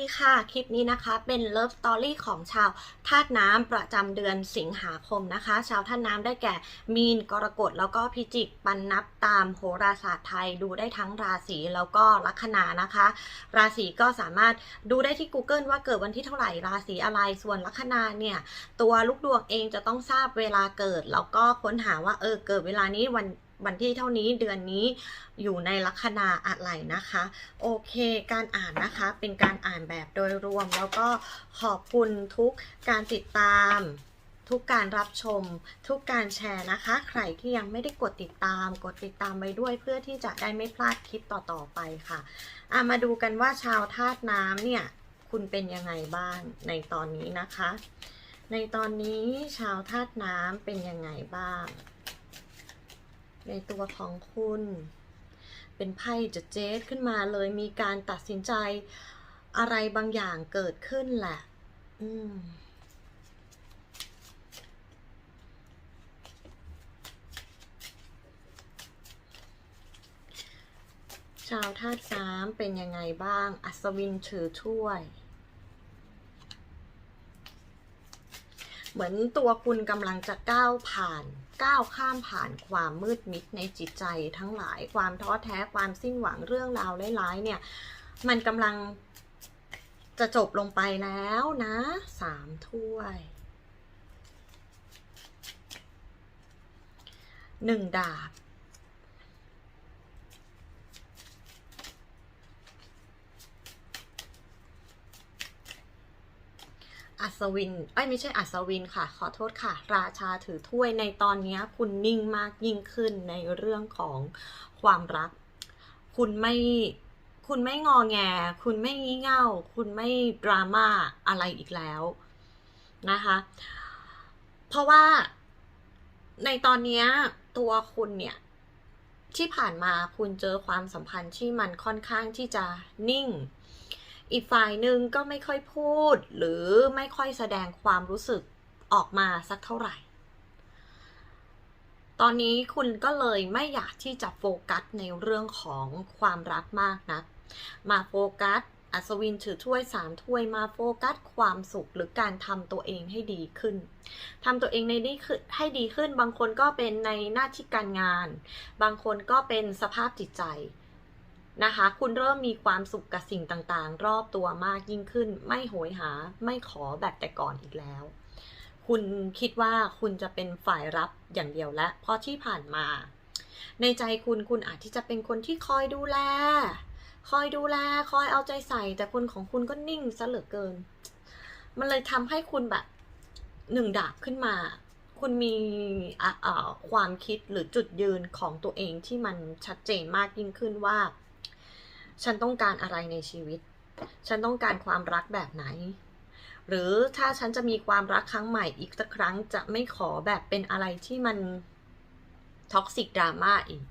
ดีค่ะ คลิปนี้นะคะเป็นเลิฟสตอรี่ของชาวธาตุน้ำประจำเดือนสิงหาคมนะคะ ชาวธาตุน้ำได้แก่มีนกรกฎแล้วก็พิจิกปันนับตามโหราศาสตร์ไทยดูได้ทั้งราศีแล้วก็ลัคนานะคะ ราศีก็สามารถดูได้ที่ Google ว่าเกิดวันที่เท่าไหร่ราศีอะไรส่วนลัคนาเนี่ยตัวลูกดวงเองจะต้องทราบเวลาเกิด แล้วก็ค้นหาว่าเออเกิดเวลานี้วัน วันที่เท่านี้เดือนนี้อยู่ในลัคนาอะไรนะคะ โอเคการอ่านนะคะเป็นการอ่านแบบโดยรวม แล้วก็ขอบคุณทุกการติดตามทุกการรับชมทุกการแชร์นะคะ ใครที่ยังไม่ได้กดติดตาม กดติดตามไว้ด้วยเพื่อที่จะได้ไม่พลาดคลิปต่อๆไปค่ะอะมาดูกันว่าชาวธาตุน้ำเนี่ย คุณเป็นยังไงบ้างในตอนนี้นะคะ ในตอนนี้ชาวธาตุน้ำเป็นยังไงบ้าง ในตัวของคุณ เป็นไพ่จะเจสขึ้นมาเลยมีการตัดสินใจอะไรบางอย่างเกิดขึ้นแหละ อืมชาวธาตุน้ำเป็นยังไงบ้าง อัศวินถือถ้วย เหมือนตัวคุณกำลังจะก้าวผ่าน ก้าวข้ามผ่านความมืดมิดในจิตใจทั้งหลายความท้อแท้ความสิ้นหวังเรื่องราวร้ายๆเนี่ย มันกำลังจะจบลงไปแล้วนะสามถ้วยหนึ่งดาบ อัศวินเอ้ไม่ใช่อัศวินค่ะ ขอโทษค่ะ ราชาถือถ้วยในตอนนี้คุณนิ่งมากยิ่งขึ้นในเรื่องของความรัก คุณไม่คุณไม่งอแง คุณไม่งี่เง่า คุณไม่ดราม่าอะไรอีกแล้วนะคะ เพราะว่าในตอนนี้ตัวคุณเนี่ยที่ผ่านมาคุณเจอความสัมพันธ์ที่มันค่อนข้างที่จะนิ่ง อีกฝ่ายหนึ่งก็ไม่ค่อยพูด หรือไม่ค่อยแสดงความรู้สึกออกมาสักเท่าไหร่ ตอนนี้คุณก็เลยไม่อยากที่จะโฟกัสในเรื่องของความรักมากนะัก มาโฟกัสอัศวินถือถ้วยสามถ้วยมาโฟกัสความสุขหรือการทำตัวเองให้ดีขึ้นทำตัวเองในนี้คือให้ดีขึ้น บางคนก็เป็นในหน้าที่การงาน บางคนก็เป็นสภาพจิตใจ นะคะ คุณเริ่มมีความสุขกับสิ่งต่างๆ รอบตัวมากยิ่งขึ้น ไม่โหยหา ไม่ขอแบบแต่ก่อนอีกแล้ว คุณคิดว่าคุณจะเป็นฝ่ายรับอย่างเดียวและ เพราะที่ผ่านมา ในใจคุณคุณอาจที่จะเป็นคนที่คอยดูแล คอยดูแล คอยเอาใจใส่ แต่คนของคุณก็นิ่งซะเหลือเกิน มันเลยทำให้คุณแบบหนึ่งดาบขึ้นมาคุณมีความคิดหรือจุดยืนของตัวเองที่มันชัดเจนมากยิ่งขึ้นว่า ฉันต้องการอะไรในชีวิต ฉันต้องการความรักแบบไหน หรือถ้าฉันจะมีความรักครั้งใหม่อีกสักครั้งจะไม่ขอแบบเป็นอะไรที่มันท็อกซิกดราม่าอีก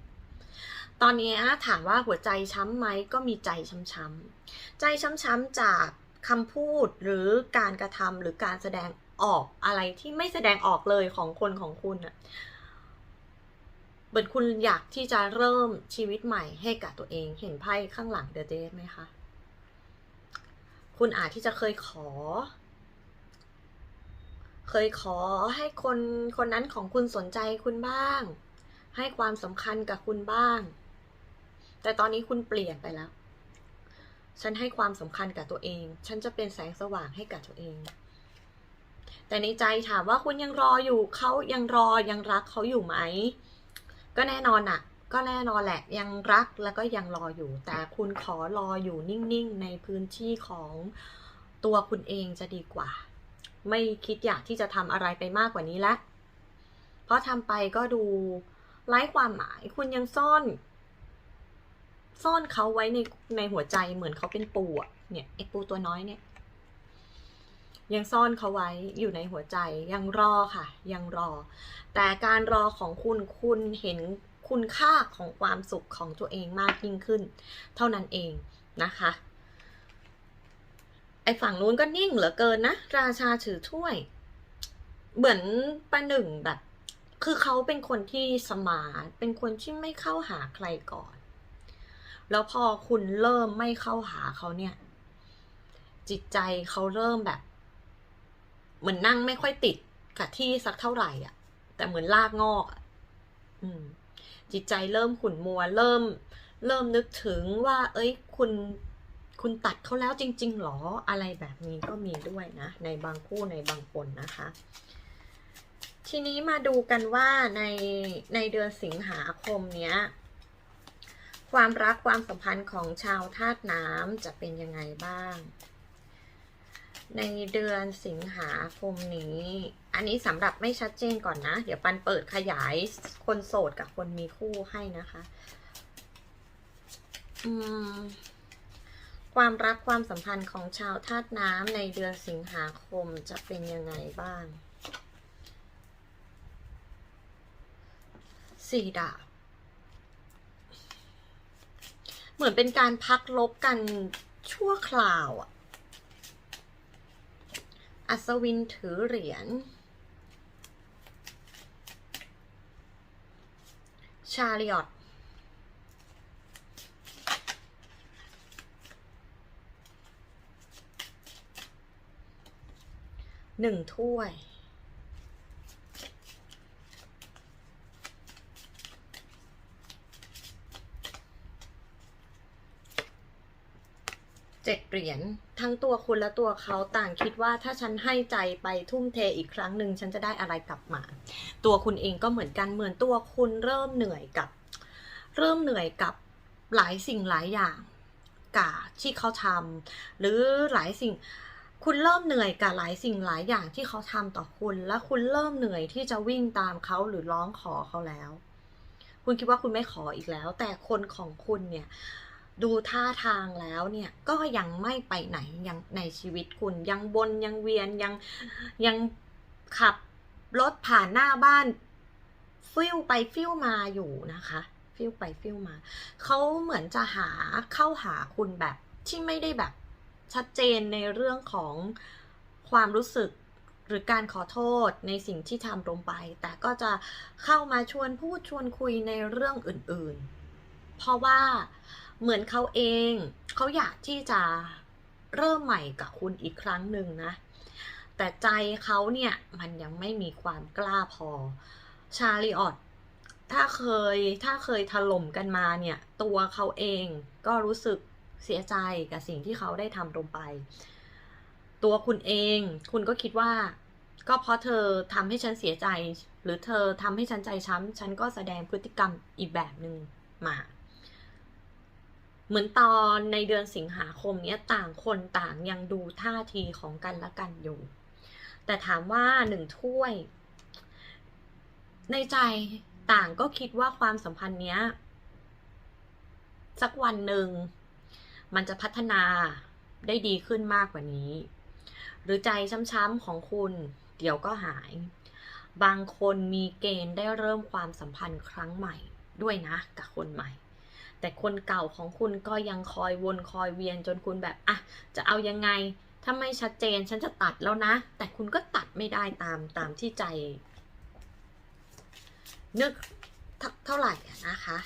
ตอนนี้ถามว่าหัวใจช้ำไหมก็มีใจช้ำๆ ใจช้ำๆจากคำพูดหรือการกระทำหรือการแสดงออกอะไรที่ไม่แสดงออกเลยของคนของคุณอะ เหมือนคุณอยากที่จะเริ่มชีวิตใหม่ให้กับตัวเอง เห็นไพ่ข้างหลังเดอะเดทไหมคะ คุณอาจที่จะเคยขอ เคยขอให้คนคนนั้นของคุณสนใจคุณบ้าง ให้ความสำคัญกับคุณบ้าง แต่ตอนนี้คุณเปลี่ยนไปแล้ว ฉันให้ความสำคัญกับตัวเอง ฉันจะเป็นแสงสว่างให้กับตัวเองแต่ในใจถามว่าคุณยังรออยู่เขายังรอยังรักเขาอยู่ไหม ก็แน่นอนอะก็แน่นอนแหละยังรักแล้วก็ยังรออยู่ แต่คุณขอรออยู่นิ่งๆ ในพื้นที่ของตัวคุณเองจะดีกว่า ไม่คิดอยากที่จะทำอะไรไปมากกว่านี้แล้วเพราะทำไปก็ดูไร้ความหมาย คุณยังซ่อน ซ่อนเขาไว้ในในหัวใจเหมือนเขาเป็นปูอะเนี่ยไอปูตัวน้อยเนี่ย ยังซ่อนเขาไว้อยู่ในหัวใจยังรอค่ะ ยังรอ แต่การรอของคุณคุณเห็นคุณค่าของความสุขของตัวเองมากยิ่งขึ้น เท่านั้นเองนะคะ ไอฝั่งนู้นก็นิ่งเหลือเกินนะ ราชาถือถ้วย เหมือนประหนึ่งแบบ คือเขาเป็นคนที่สมาร์ทเป็นคนที่ไม่เข้าหาใครก่อน แล้วพอคุณเริ่มไม่เข้าหาเขาเนี่ย จิตใจเขาเริ่มแบบ เหมือนนั่งไม่ค่อยติดกับที่สักเท่าไหร่อะ แต่เหมือนลากงอกอืม จิตใจเริ่มขุ่นมัว เริ่ม เริ่มนึกถึงว่า เอ้ย คุณ คุณตัดเขาแล้วจริง ๆหรอ อะไรแบบนี้ก็มีด้วยนะ ในบางคู่ในบางคนนะคะ ทีนี้มาดูกันว่าในในเดือนสิงหาคมเนี้ย ความรักความสัมพันธ์ของชาวธาตุน้ำจะเป็นยังไงบ้าง ในเดือนสิงหาคมนี้ อันนี้สำหรับไม่ชัดเจนก่อนนะ เดี๋ยวปันเปิดขยายคนโสดกับคนมีคู่ให้นะคะ อืมความรักความสัมพันธ์ของชาวธาตุน้ำในเดือนสิงหาคมจะเป็นยังไงบ้าง สี่ดาบ เหมือนเป็นการพักลบกันชั่วคราวอะ อัศวินถือเหรียญ ชาริอตหนึ่งถ้วย เหรียญทั้งตัวคุณและตัวเขาต่างคิดว่าถ้าฉันให้ใจไปทุ่มเทอีกครั้งหนึ่งฉันจะได้อะไรกลับมา ตัวคุณเองก็เหมือนกันเหมือนตัวคุณเริ่มเหนื่อยกับ เริ่มเหนื่อยกับหลายสิ่งหลายอย่างกับที่เขาทำหรือหลายสิ่งคุณเริ่มเหนื่อยกับหลายสิ่งหลายอย่างที่เขาทำต่อคุณ และคุณเริ่มเหนื่อยที่จะวิ่งตามเขาหรือร้องขอเขาแล้ว คุณคิดว่าคุณไม่ขออีกแล้ว แต่คนของคุณเนี่ย ดูท่าทางแล้วเนี่ยก็ยังไม่ไปไหนยังในชีวิตคุณยังบนยังเวียนยังยังขับรถผ่านหน้าบ้านฟิวไปฟิวมาอยู่นะคะฟิวไปฟิวมาเขาเหมือนจะหาเข้าหาคุณแบบที่ไม่ได้แบบชัดเจนในเรื่องของความรู้สึกหรือการขอโทษในสิ่งที่ทำลงไป แต่ก็จะเข้ามาชวนพูดชวนคุยในเรื่องอื่นๆ เพราะว่า เหมือนเขาเองเขาอยากที่จะเริ่มใหม่กับคุณอีกครั้งหนึ่งนะ แต่ใจเขาเนี่ยมันยังไม่มีความกล้าพอ ชาลีออตถ้าเคยถ้าเคยถล่มกันมาเนี่ย ตัวเขาเองก็รู้สึกเสียใจกับสิ่งที่เขาได้ทำลงไป ตัวคุณเองคุณก็คิดว่า ก็เพราะเธอทำให้ฉันเสียใจ หรือเธอทำให้ฉันใจช้ำฉันก็แสดงพฤติกรรมอีกแบบหนึ่งมา เหมือนตอนในเดือนสิงหาคมเนี้ยต่างคนต่างยังดูท่าทีของกันและกันอยู่ แต่ถามว่าหนึ่งถ้วย ในใจต่างก็คิดว่าความสัมพันธ์เนี้ย สักวันหนึ่ง มันจะพัฒนาได้ดีขึ้นมากกว่านี้ หรือใจช้ำๆของคุณ เดี๋ยวก็หาย บางคนมีเกณฑ์ได้เริ่มความสัมพันธ์ครั้งใหม่ด้วยนะกับคนใหม่ แต่คนเก่าของคุณก็ยังคอยวนคอยเวียนจนคุณแบบอะจะเอายังไงถ้าไม่ชัดเจนฉันจะตัดแล้วนะ แต่คุณก็ตัดไม่ได้ตามตามที่ใจ นึกเท่าไหร่นะคะ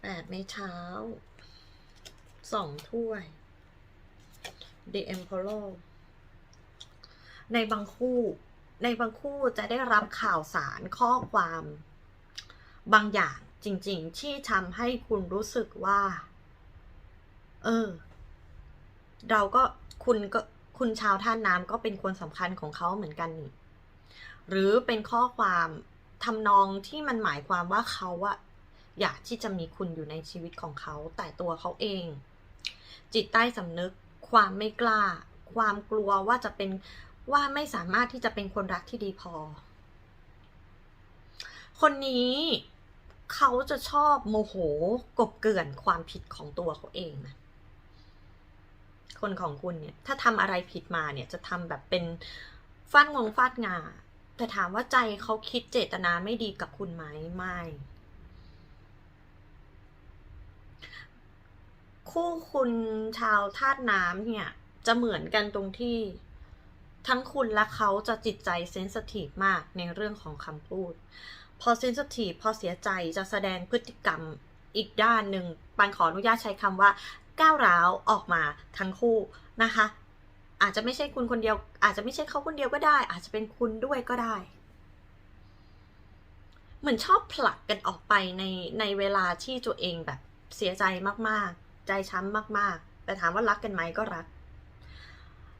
แปดในเช้าสองถ้วย The Emperor ในบางคู่ในบางคู่จะได้รับข่าวสารข้อความ บางอย่างจริง ๆ ที่ทำให้คุณรู้สึกว่า เออ เราก็คุณก็คุณชาวท่าน้ำก็เป็นคนสำคัญของเขาเหมือนกันนี่หรือเป็นข้อความทำนองที่มันหมายความว่าเขาอะอยากที่จะมีคุณอยู่ในชีวิตของเขา แต่ตัวเขาเอง จิตใต้สำนึก ความไม่กล้า ความกลัวว่าจะเป็นว่าไม่สามารถที่จะเป็นคนรักที่ดีพอ คนนี้เขาจะชอบโมโหกบเกลื่อนความผิดของตัวเขาเองนะคนของคุณเนี่ย ถ้าทำอะไรผิดมาเนี่ยจะทำแบบเป็นฟาดงงฟาดงาแต่ถามว่าใจเขาคิดเจตนาไม่ดีกับคุณไหมไม่ คู่คุณชาวธาตุน้ำเนี่ย จะเหมือนกันตรงที่ทั้งคุณและเขาจะจิตใจเซนสทีฟมากในเรื่องของคำพูด พอเซนสทีฟพอเสียใจจะแสดงพฤติกรรมอีกด้านหนึ่งปันขออนุญาตใช้คำว่าก้าวร้าวออกมาทั้งคู่นะคะ อาจจะไม่ใช่คุณคนเดียว อาจจะไม่ใช่เขาคนเดียวก็ได้ อาจจะเป็นคุณด้วยก็ได้ เหมือนชอบผลักกันออกไปในในเวลาที่ตัวเองแบบเสียใจมากๆ ใจช้ำมากๆ แต่ถามว่ารักกันไหมก็รัก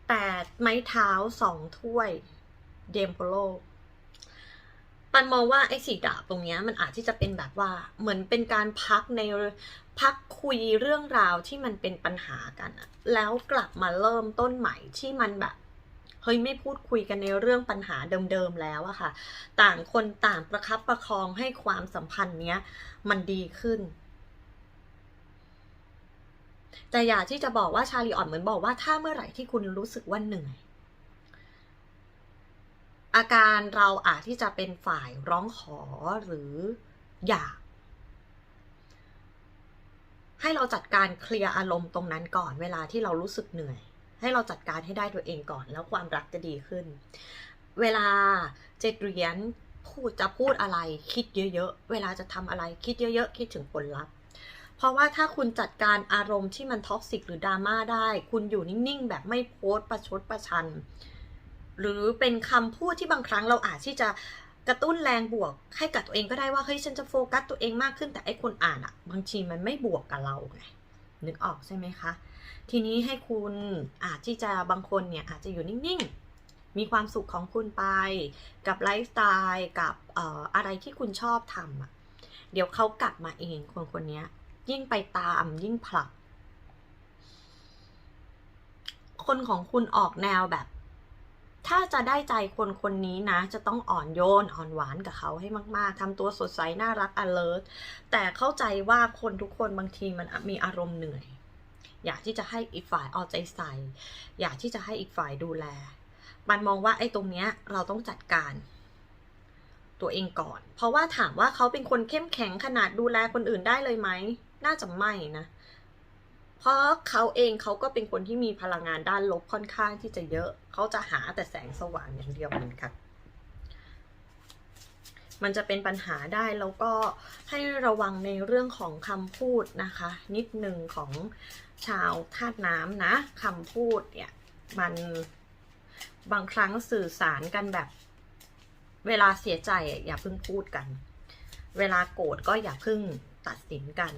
แต่ไม้เท้าสองถ้วยเดมโพโล ปันมองว่าไอ้สีดาบตรงเนี้ยมันอาจที่จะเป็นแบบว่าเหมือนเป็นการพักในพักคุยเรื่องราวที่มันเป็นปัญหากันอะแล้วกลับมาเริ่มต้นใหม่ที่มันแบบเฮ้ยไม่พูดคุยกันในเรื่องปัญหาเดิมๆแล้วอะค่ะ ต่างคนต่างประคับประคองให้ความสัมพันธ์เนี้ยมันดีขึ้น แต่อยากที่จะบอกว่าชาลีอ่อนเหมือนบอกว่าถ้าเมื่อไหร่ที่คุณรู้สึกว่าเหนื่อย อาการเราอาจที่จะเป็นฝ่ายร้องขอหรืออยาก ให้เราจัดการเคลียร์อารมณ์ตรงนั้นก่อนเวลาที่เรารู้สึกเหนื่อย ให้เราจัดการให้ได้ตัวเองก่อน แล้วความรักจะดีขึ้น เวลาเจ็ดเหรียญพูดจะพูดอะไรคิดเยอะๆ เวลาจะทำอะไรคิดเยอะๆ คิดถึงผลลัพธ์เพราะว่าถ้าคุณจัดการอารมณ์ที่มันท็อกซิกหรือดราม่าได้ คุณอยู่นิ่ง ๆ แบบไม่โพสต์ประชดประชัน หรือเป็นคำพูดที่บางครั้งเราอาจที่จะกระตุ้นแรงบวกให้กับตัวเองก็ได้ว่าเฮ้ยฉันจะโฟกัสตัวเองมากขึ้นแต่ไอ้คนอ่านอะบางทีมันไม่บวกกับเราไงนึกออกใช่ไหมคะ ทีนี้ให้คุณอาจที่จะบางคนเนี่ยอาจจะอยู่นิ่งๆ มีความสุขของคุณไป กับไลฟ์สไตล์กับอออะไรที่คุณชอบทำอะเดี๋ยวเขากลับมาเองคนคนนี้ยิ่งไปตามยิ่งผลัก คนของคุณออกแนวแบบ ถ้าจะได้ใจคนคนนี้นะ จะต้องอ่อนโยนอ่อนหวานกับเขาให้มาก ๆทำตัวสดใสน่ารัก alert แต่เข้าใจว่าคนทุกคนบางทีมันมีอารมณ์เหนื่อย อยากที่จะให้อีกฝ่ายเอาใจใส่ อยากที่จะให้อีกฝ่ายดูแล มันมองว่าไอ้ตรงเนี้ยเราต้องจัดการตัวเองก่อน เพราะว่าถามว่าเขาเป็นคนเข้มแข็งขนาดดูแลคนอื่นได้เลยไหม น่าจะไม่นะ เพราะเขาเองเขาก็เป็นคนที่มีพลังงานด้านลบค่อนข้างที่จะเยอะ เขาจะหาแต่แสงสว่างอย่างเดียวเหมือนกันมันจะเป็นปัญหาได้แล้วก็ให้ระวังในเรื่องของคำพูดนะคะ นิดหนึ่งของชาวธาตุน้ำนะคำพูดเนี่ยมันบางครั้งสื่อสารกันแบบ เวลาเสียใจอะอย่าเพิ่งพูดกัน เวลาโกรธก็อย่าเพิ่งตัดสินกัน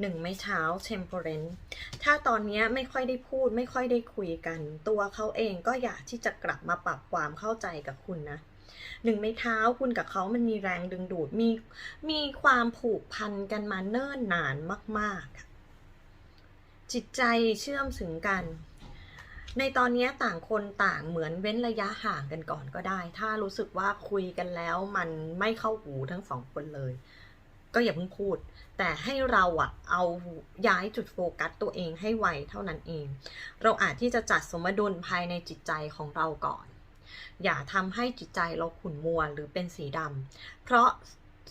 หนึ่งไม่เช้า temperance ถ้าตอนนี้ไม่ค่อยได้พูดไม่ค่อยได้คุยกัน ตัวเขาเองก็อยากที่จะกลับมาปรับความเข้าใจกับคุณนะหนึ่งไม่เท้าคุณกับเขามันมีแรงดึงดูดมีมีความผูกพันกันมาเนิ่นนานมาก ๆ จิตใจเชื่อมถึงกัน ในตอนนี้ต่างคนต่างเหมือนเว้นระยะห่างกันก่อนก็ได้ ถ้ารู้สึกว่าคุยกันแล้วมันไม่เข้าหูทั้งสองคนเลย ก็อย่าเพิ่งพูด แต่ให้เราอะเอาย้ายจุดโฟกัสตัวเองให้ไวเท่านั้นเอง เราอาจที่จะจัดสมดุลภายในจิตใจของเราก่อน อย่าทำให้จิตใจเราขุ่นมัวหรือเป็นสีดำเพราะ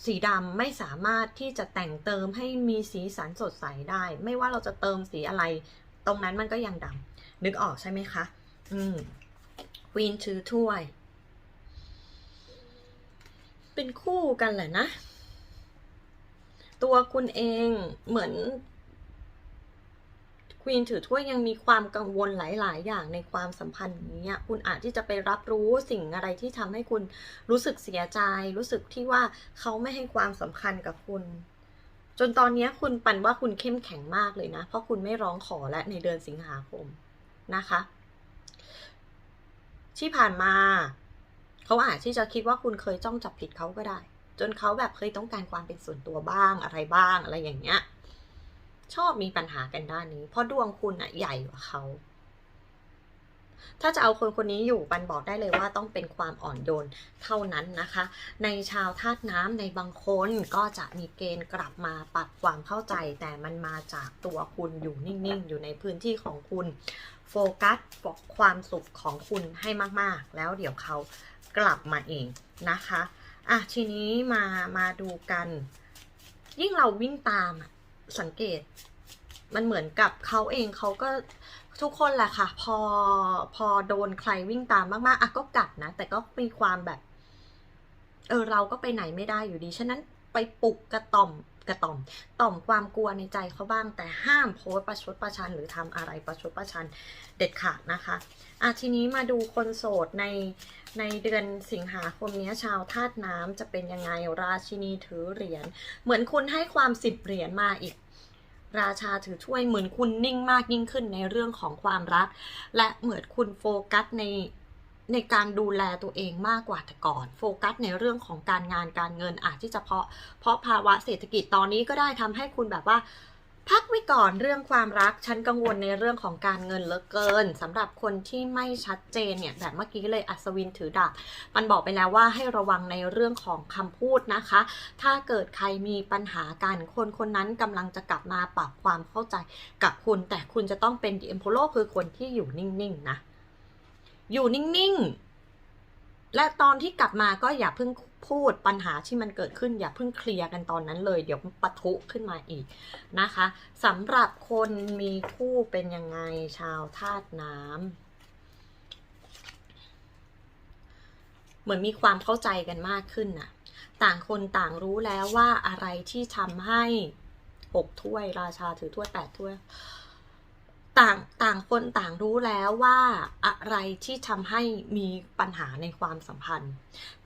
สีดำไม่สามารถที่จะแต่งเติมให้มีสีสันสดใสได้ ไม่ว่าเราจะเติมสีอะไร ตรงนั้นมันก็ยังดำนึกออกใช่ไหมคะ อืมควีนถือถ้วย เป็นคู่กันแหละนะ ตัวคุณเองเหมือนควีนถือถ้วยยังมีความกังวลหลาย ๆ อย่างในความสัมพันธ์นี้คุณอาจที่จะไปรับรู้สิ่งอะไรที่ทำให้คุณรู้สึกเสียใจ รู้สึกที่ว่าเขาไม่ให้ความสำคัญกับคุณ จนตอนนี้คุณปันว่าคุณเข้มแข็งมากเลยนะ เพราะคุณไม่ร้องขอและในเดือนสิงหาคมนะคะ ที่ผ่านมา เขาอาจที่จะคิดว่าคุณเคยจ้องจับผิดเขาก็ได้ จนเขาแบบเคยต้องการความเป็นส่วนตัวบ้างอะไรบ้างอะไรอย่างเงี้ย ชอบมีปัญหากันด้านนี้ เพราะดวงคุณอะใหญ่กว่าเขาถ้าจะเอาคนคนนี้อยู่ปันบอกได้เลยว่าต้องเป็นความอ่อนโยนเท่านั้นนะคะ ในชาวธาตุน้ำในบางคนก็จะมีเกณฑ์กลับมาปรับความเข้าใจ แต่มันมาจากตัวคุณอยู่นิ่งๆ อยู่ในพื้นที่ของคุณ โฟกัสความสุขของคุณให้มากๆ แล้วเดี๋ยวเขากลับมาเองนะคะ อะทีนี้มามาดูกัน ยิ่งเราวิ่งตามอะสังเกต มันเหมือนกับเขาเองเขาก็ทุกคนแหละค่ะ พอพอโดนใครวิ่งตามมากๆอะก็กัดนะ แต่ก็มีความแบบ เออเราก็ไปไหนไม่ได้อยู่ดี ฉะนั้นไปปลุกกระต่อม กระต่อม ต่อมความกลัวในใจเขาบ้าง แต่ห้ามโพสประชดประชัน หรือทำอะไรประชดประชันเด็ดขาดนะคะอะทีนี้มาดูคนโสดในในเดือนสิงหาคมนี้ชาวธาตุน้ำจะเป็นยังไงราชินีถือเหรียญเหมือนคุณให้ความสิบเหรียญมาอีกราชาถือถ้วยเหมือนคุณนิ่งมากยิ่งขึ้นในเรื่องของความรัก และเหมือนคุณโฟกัสใน ในการดูแลตัวเองมากกว่าแต่ก่อน โฟกัสในเรื่องของการงานการเงินอาจที่จะเพราะเพราะภาวะเศรษฐกิจตอนนี้ก็ได้ทำให้คุณแบบว่า พักไว้ก่อนเรื่องความรักฉันกังวลในเรื่องของการเงินเหลือเกินสำหรับคนที่ไม่ชัดเจนเนี่ยแบบเมื่อกี้เลยอัศวินถือดาบมันบอกไปแล้วว่าให้ระวังในเรื่องของคำพูดนะคะ ถ้าเกิดใครมีปัญหากันคนคนนั้นกำลังจะกลับมาปรับความเข้าใจกับคุณ แต่คุณจะต้องเป็นดีเอ็มโพโลคือคนที่อยู่นิ่งๆนะ อยู่นิ่งๆ และตอนที่กลับมาก็อย่าเพิ่งพูดปัญหาที่มันเกิดขึ้นอย่าเพิ่งเคลียร์กันตอนนั้นเลย เดี๋ยวปะทุขึ้นมาอีกนะคะสำหรับคนมีคู่เป็นยังไงชาวธาตุน้ำเหมือนมีความเข้าใจกันมากขึ้นนะต่างคนต่างรู้แล้วว่าอะไรที่ทำให้หกถ้วย ราชาถือถ้วยแปดถ้วย ต่างต่างคนต่างรู้แล้วว่าอะไรที่ทำให้มีปัญหาในความสัมพันธ์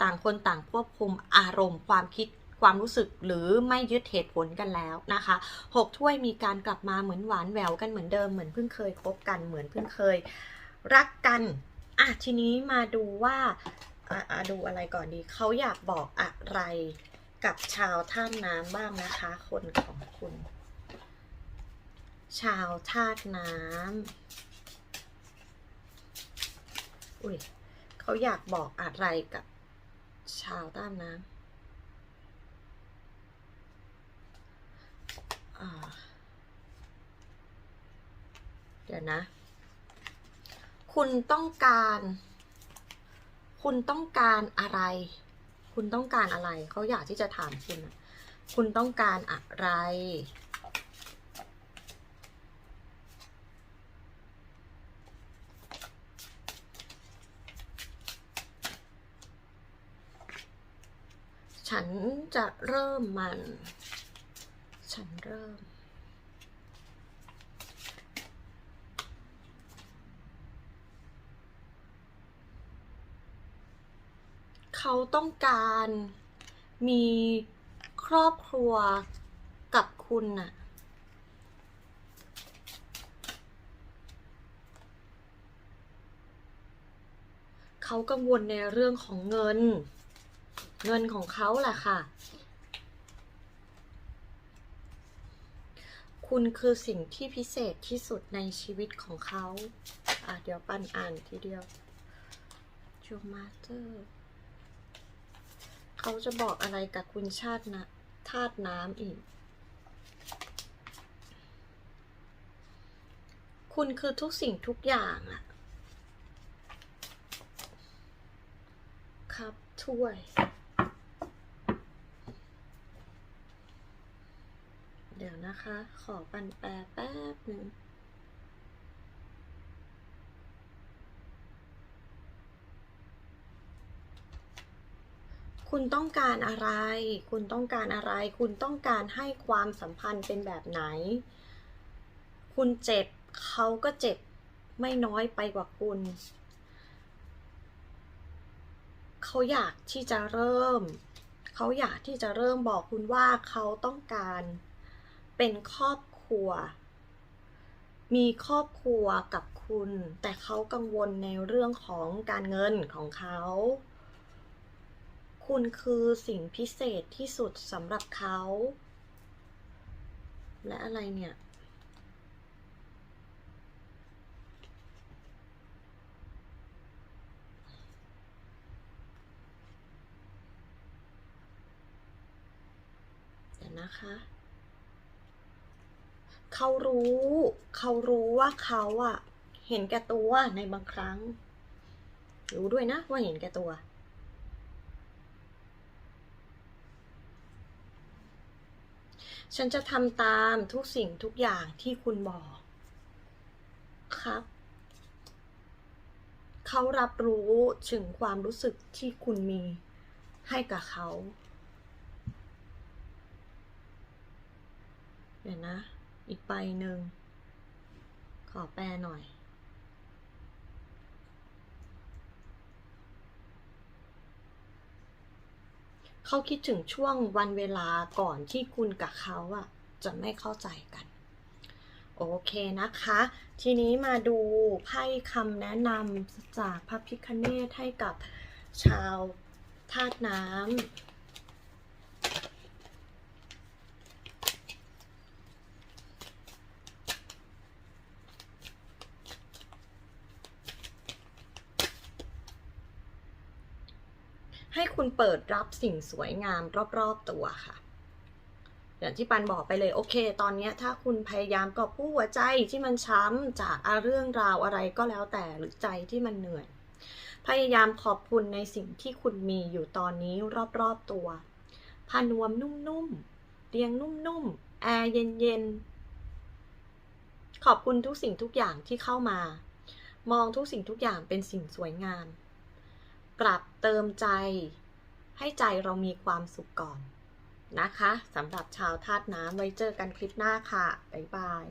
ต่างคนต่างควบคุมอารมณ์ ความคิดความรู้สึกหรือไม่ยึดเหตุผลกันแล้วนะคะหกถ้วยมีการกลับมาเหมือนหวานแหววกันเหมือนเดิมเหมือนเพิ่งเคยคบกันเหมือนเพิ่งเคยรักกันอะทีนี้มาดูว่าอะดูอะไรก่อนดีเขาอยากบอกอะไรกับชาวท่าน้ำบ้างนะคะ คนของคุณ ชาวธาตุน้ำ อุ้ย เขาอยากบอกอะไรกับชาวธาตุน้ำเดี๋ยวนะ คุณต้องการ คุณต้องการอะไร คุณต้องการอะไร เขาอยากที่จะถามคุณ คุณต้องการอะไร ฉันจะเริ่มมัน ฉันเริ่ม เขาต้องการมีครอบครัวกับคุณน่ะเขากังวลในเรื่องของเงิน เงินของเขาแหละค่ะ คุณคือสิ่งที่พิเศษที่สุดในชีวิตของเขาอะเดี๋ยวปันอ่านทีเดียวจูมาเตอร์เขาจะบอกอะไรกับคุณชาตินะธาตุน้ำอีก คุณคือทุกสิ่งทุกอย่างอะครับถ้วย ดี๋ยวนะคะ ขอปั่นแปลแป๊บหนึ่งคุณต้องการอะไร คุณต้องการอะไร คุณต้องการให้ความสัมพันธ์เป็นแบบไหน คุณเจ็บเขาก็เจ็บไม่น้อยไปกว่าคุณ เขาอยากที่จะเริ่ม เขาอยากที่จะเริ่มบอกคุณว่าเขาต้องการ เป็นครอบครัว มีครอบครัวกับคุณ แต่เขากังวลในเรื่องของการเงินของเขา คุณคือสิ่งพิเศษที่สุดสำหรับเขา และอะไรเนี่ยเดี๋ยวนะคะ เขารู้ เขารู้ว่าเขาอะเห็นแก่ตัวในบางครั้ง รู้ด้วยนะว่าเห็นแก่ตัว ฉันจะทำตามทุกสิ่งทุกอย่างที่คุณบอก ครับ เขารับรู้ถึงความรู้สึกที่คุณมีให้กับเขา เดี๋ยวนะ อีกใบหนึ่ง ขอแปลหน่อย เขาคิดถึงช่วงวันเวลาก่อนที่คุณกับเขาอะจะไม่เข้าใจกัน โอเคนะคะ ทีนี้มาดูไพ่คำแนะนำจากพระพิคเนตให้กับชาวธาตุน้ำ ให้คุณเปิดรับสิ่งสวยงามรอบๆตัวค่ะ อย่างที่ปันบอกไปเลยโอเค ตอนนี้ถ้าคุณพยายามกอบกู้หัวใจที่มันช้ำจากเรื่องราวอะไรก็แล้วแต่หรือใจที่มันเหนื่อย พยายามขอบคุณในสิ่งที่คุณมีอยู่ตอนนี้รอบๆตัวผ้านวมนุ่มๆเตียงนุ่มๆแอร์เย็นๆขอบคุณทุกสิ่งทุกอย่างที่เข้ามามองทุกสิ่งทุกอย่างเป็นสิ่งสวยงาม ปรับเติมใจ ให้ใจเรามีความสุขก่อนนะคะสำหรับชาวธาตุน้ำไว้เจอกันคลิปหน้าค่ะ บ๊ายบาย